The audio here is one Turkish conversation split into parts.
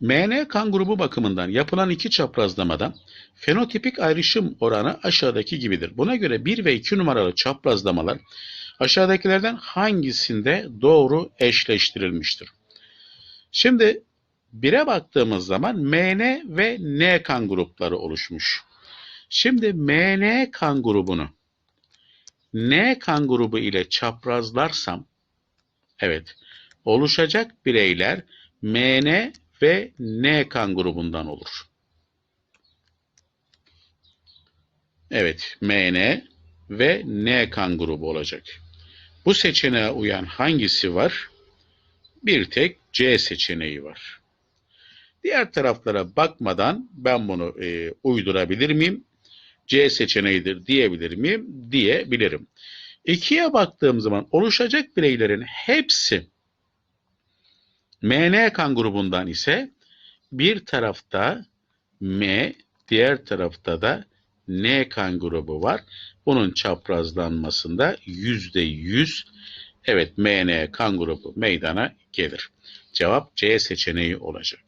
MN kan grubu bakımından yapılan iki çaprazlamada fenotipik ayrışım oranı aşağıdaki gibidir. Buna göre 1 ve 2 numaralı çaprazlamalar aşağıdakilerden hangisinde doğru eşleştirilmiştir? Şimdi 1'e baktığımız zaman MN ve N kan grupları oluşmuş. Şimdi MN kan grubunu N kan grubu ile çaprazlarsam evet oluşacak bireyler MN ve N kan grubundan olur. Evet, MN ve N kan grubu olacak. Bu seçeneğe uyan hangisi var? Bir tek C seçeneği var. Diğer taraflara bakmadan ben bunu e, uydurabilir miyim? C seçeneğidir diyebilir miyim? Diyebilirim. İkiye baktığım zaman oluşacak bireylerin hepsi MN kan grubundan ise bir tarafta M, diğer tarafta da N kan grubu var. Bunun çaprazlanmasında yüzde yüz evet MN kan grubu meydana gelir. Cevap C seçeneği olacak.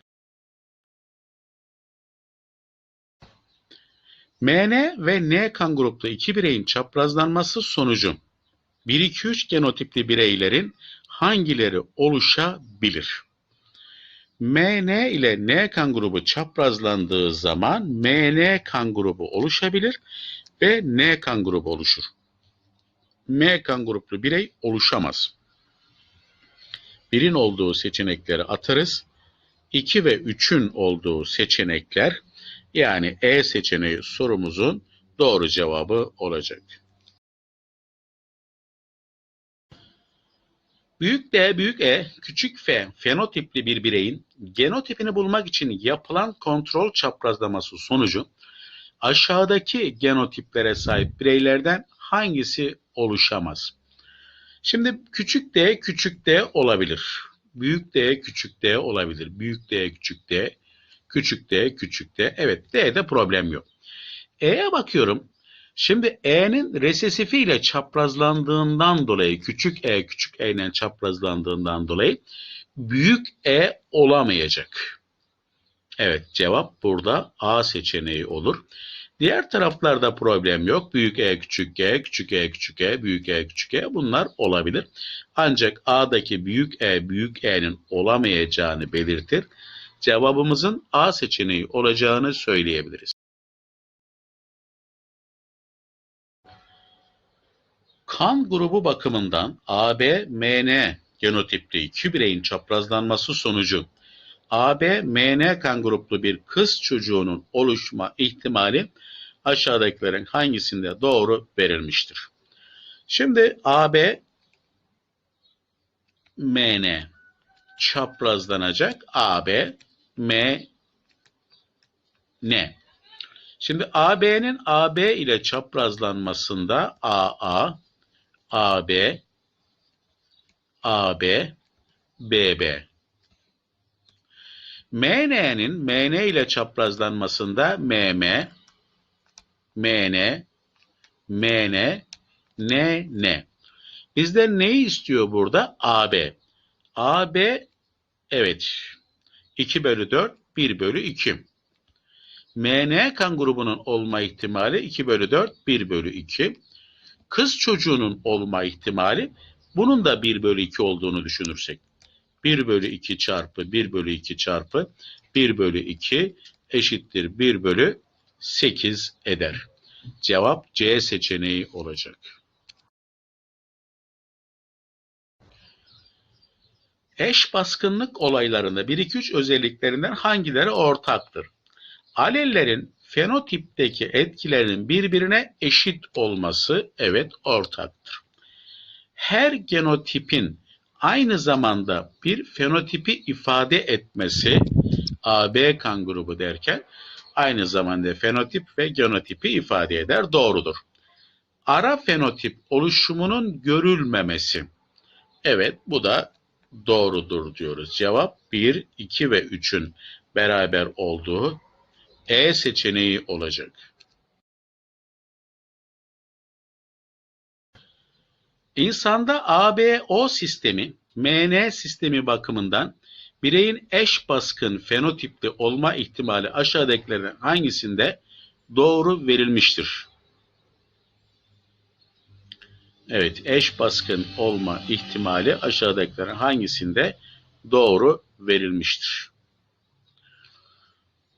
MN ve N kan gruplu iki bireyin çaprazlanması sonucu 1-2-3 genotipli bireylerin hangileri oluşabilir? MN ile N kan grubu çaprazlandığı zaman MN kan grubu oluşabilir ve N kan grubu oluşur. M kan gruplu birey oluşamaz. Birin olduğu seçenekleri atarız. 2 ve 3'ün olduğu seçenekler yani E seçeneği sorumuzun doğru cevabı olacak. Büyük D, büyük E, küçük F fenotipli bir bireyin genotipini bulmak için yapılan kontrol çaprazlaması sonucu aşağıdaki genotiplere sahip bireylerden hangisi oluşamaz? Şimdi küçük D, küçük D olabilir. Büyük D, küçük D olabilir. Büyük D, küçük D, küçük D, küçük D. Evet, D'de problem yok. E'ye bakıyorum. Şimdi E'nin resesifi çaprazlandığından dolayı, küçük E, küçük E ile çaprazlandığından dolayı büyük E olamayacak. Evet, cevap burada A seçeneği olur. Diğer taraflarda problem yok. Büyük E, küçük E, küçük E, küçük E, büyük E, küçük E bunlar olabilir. Ancak A'daki büyük E, büyük E'nin olamayacağını belirtir. Cevabımızın A seçeneği olacağını söyleyebiliriz. Kan grubu bakımından AB, MN genotipli iki bireyin çaprazlanması sonucu AB, MN kan gruplu bir kız çocuğunun oluşma ihtimali aşağıdakilerin hangisinde doğru verilmiştir? Şimdi AB, MN çaprazlanacak. AB, M. Şimdi AB'nin AB ile çaprazlanmasında AA, AB, AB, BB. MN'nin MN ile çaprazlanmasında MM, MN, MN, NN. Bizden neyi istiyor burada? AB. AB, evet, 2 bölü 4, 1 bölü 2. MN kan grubunun olma ihtimali 2 bölü 4, 1 bölü 2 kız çocuğunun olma ihtimali bunun da 1 bölü 2 olduğunu düşünürsek. 1 bölü 2 çarpı 1 bölü 2 çarpı 1 bölü 2 eşittir 1 bölü 8 eder. Cevap C seçeneği olacak. Eş baskınlık olaylarında 1-2-3 özelliklerinden hangileri ortaktır? Alellerin fenotipteki etkilerinin birbirine eşit olması evet ortaktır. Her genotipin aynı zamanda bir fenotipi ifade etmesi AB kan grubu derken aynı zamanda fenotip ve genotipi ifade eder doğrudur. Ara fenotip oluşumunun görülmemesi evet bu da doğrudur diyoruz. Cevap 1, 2 ve 3'ün beraber olduğu e seçeneği olacak. İnsanda ABO sistemi, MN sistemi bakımından Bireyin eş baskın fenotipli olma ihtimali aşağıdakilerden hangisinde doğru verilmiştir? Evet, eş baskın olma ihtimali aşağıdakilerden hangisinde doğru verilmiştir?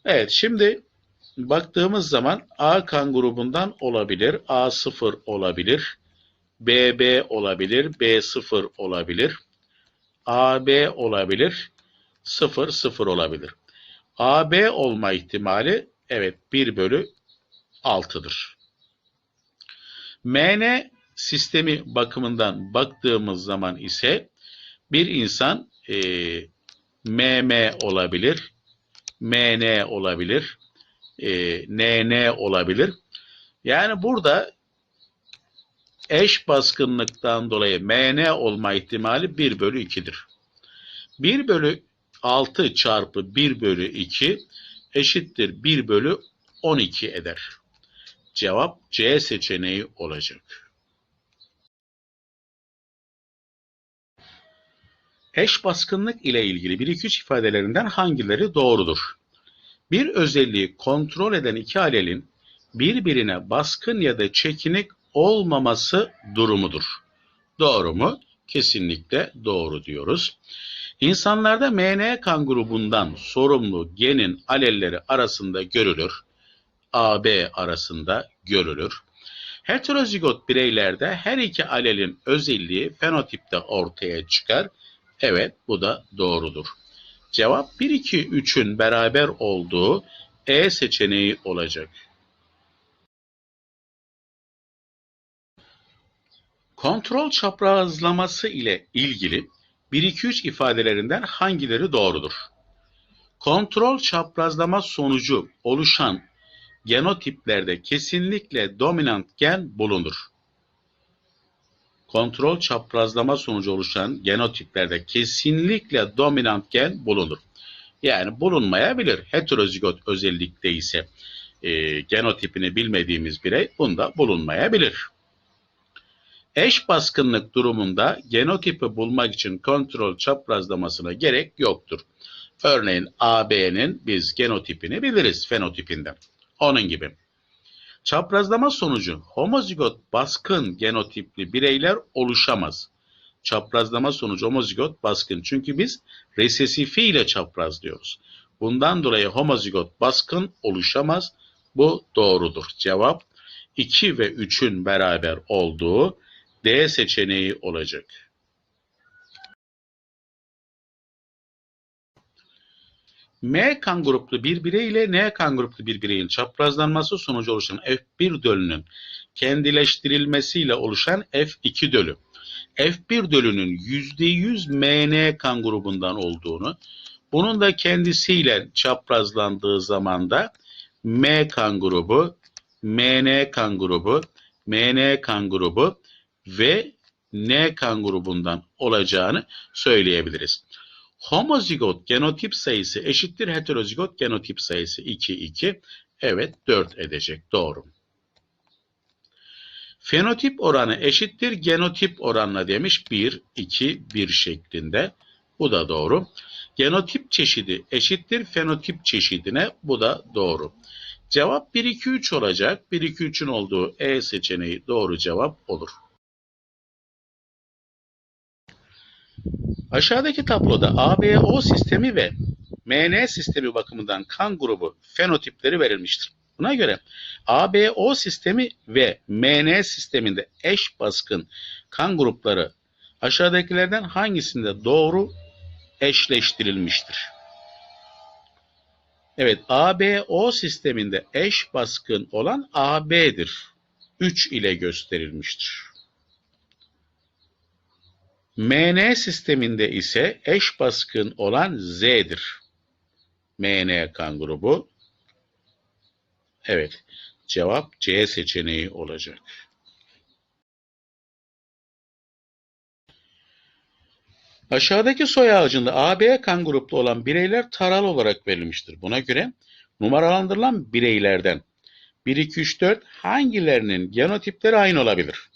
Evet, şimdi baktığımız zaman A kan grubundan olabilir, A0 olabilir, BB olabilir, B0 olabilir, AB olabilir, 0 0 olabilir. AB olma ihtimali evet 1 bölü 6'dır. MN sistemi bakımından baktığımız zaman ise bir insan e, MM olabilir, MN olabilir, e, NN olabilir. Yani burada eş baskınlıktan dolayı MN olma ihtimali 1 bölü 2'dir. 1 bölü 6 çarpı 1 bölü 2 eşittir 1 bölü 12 eder. Cevap C seçeneği olacak. Eş baskınlık ile ilgili 1-2-3 ifadelerinden hangileri doğrudur? Bir özelliği kontrol eden iki alelin birbirine baskın ya da çekinik olmaması durumudur. Doğru mu? Kesinlikle doğru diyoruz. İnsanlarda MN kan grubundan sorumlu genin alelleri arasında görülür. AB arasında görülür. Heterozigot bireylerde her iki alelin özelliği fenotipte ortaya çıkar. Evet bu da doğrudur. Cevap 1, 2, 3'ün beraber olduğu E seçeneği olacak. Kontrol çaprazlaması ile ilgili 1-2-3 ifadelerinden hangileri doğrudur? Kontrol çaprazlama sonucu oluşan genotiplerde kesinlikle dominant gen bulunur. Kontrol çaprazlama sonucu oluşan genotiplerde kesinlikle dominant gen bulunur. Yani bulunmayabilir. Heterozigot özellikte ise e, genotipini bilmediğimiz birey bunda bulunmayabilir. Eş baskınlık durumunda genotipi bulmak için kontrol çaprazlamasına gerek yoktur. Örneğin AB'nin biz genotipini biliriz fenotipinden. Onun gibi. Çaprazlama sonucu homozigot baskın genotipli bireyler oluşamaz. Çaprazlama sonucu homozigot baskın. Çünkü biz resesifiyle çaprazlıyoruz. Bundan dolayı homozigot baskın oluşamaz. Bu doğrudur. Cevap 2 ve 3'ün beraber olduğu D seçeneği olacak. M kan gruplu bir birey ile N kan gruplu bir bireyin çaprazlanması sonucu oluşan F1 dölünün kendileştirilmesiyle oluşan F2 dölü. F1 dölünün %100 MN kan grubundan olduğunu, bunun da kendisiyle çaprazlandığı zaman da M kan grubu, MN kan grubu, MN kan grubu ve N kan grubundan olacağını söyleyebiliriz. Homozigot genotip sayısı eşittir heterozigot genotip sayısı 2 2. Evet 4 edecek. Doğru. Fenotip oranı eşittir genotip oranına demiş 1 2 1 şeklinde. Bu da doğru. Genotip çeşidi eşittir fenotip çeşidine. Bu da doğru. Cevap 1 2 3 olacak. 1 2 3'ün olduğu E seçeneği doğru cevap olur. Aşağıdaki tabloda ABO sistemi ve MN sistemi bakımından kan grubu fenotipleri verilmiştir. Buna göre ABO sistemi ve MN sisteminde eş baskın kan grupları aşağıdakilerden hangisinde doğru eşleştirilmiştir? Evet, ABO sisteminde eş baskın olan AB'dir. 3 ile gösterilmiştir. MN sisteminde ise eş baskın olan Z'dir. MN kan grubu. Evet. Cevap C seçeneği olacak. Aşağıdaki soy ağacında AB kan gruplu olan bireyler taral olarak verilmiştir. Buna göre numaralandırılan bireylerden 1, 2, 3, 4 hangilerinin genotipleri aynı olabilir?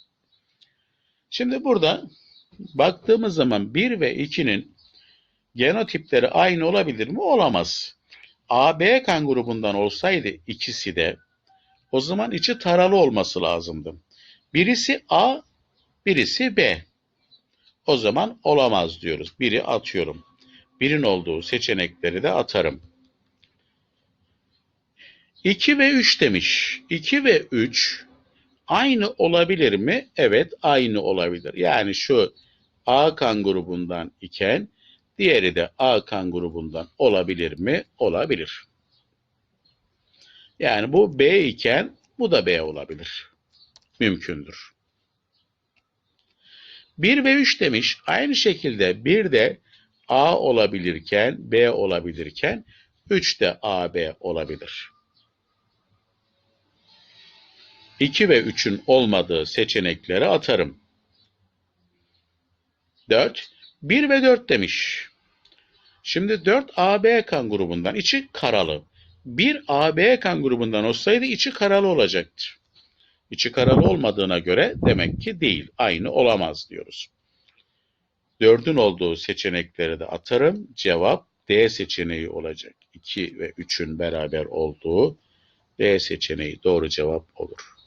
Şimdi burada baktığımız zaman 1 ve 2'nin Genotipleri aynı olabilir mi? Olamaz. AB kan grubundan olsaydı ikisi de o zaman içi taralı olması lazımdı. Birisi A, birisi B. O zaman olamaz diyoruz. Biri atıyorum. Birin olduğu seçenekleri de atarım. 2 ve 3 demiş. 2 ve 3 aynı olabilir mi? Evet, aynı olabilir. Yani şu A kan grubundan iken diğeri de A kan grubundan olabilir mi? Olabilir. Yani bu B iken bu da B olabilir. Mümkündür. 1 ve 3 demiş. Aynı şekilde 1 de A olabilirken, B olabilirken 3 de AB olabilir. 2 ve 3'ün olmadığı seçenekleri atarım. 4. 1 ve 4 demiş. Şimdi 4 AB kan grubundan içi karalı. 1 AB kan grubundan olsaydı içi karalı olacaktı. İçi karalı olmadığına göre demek ki değil. Aynı olamaz diyoruz. 4'ün olduğu seçenekleri de atarım. Cevap D seçeneği olacak. 2 ve 3'ün beraber olduğu D seçeneği doğru cevap olur.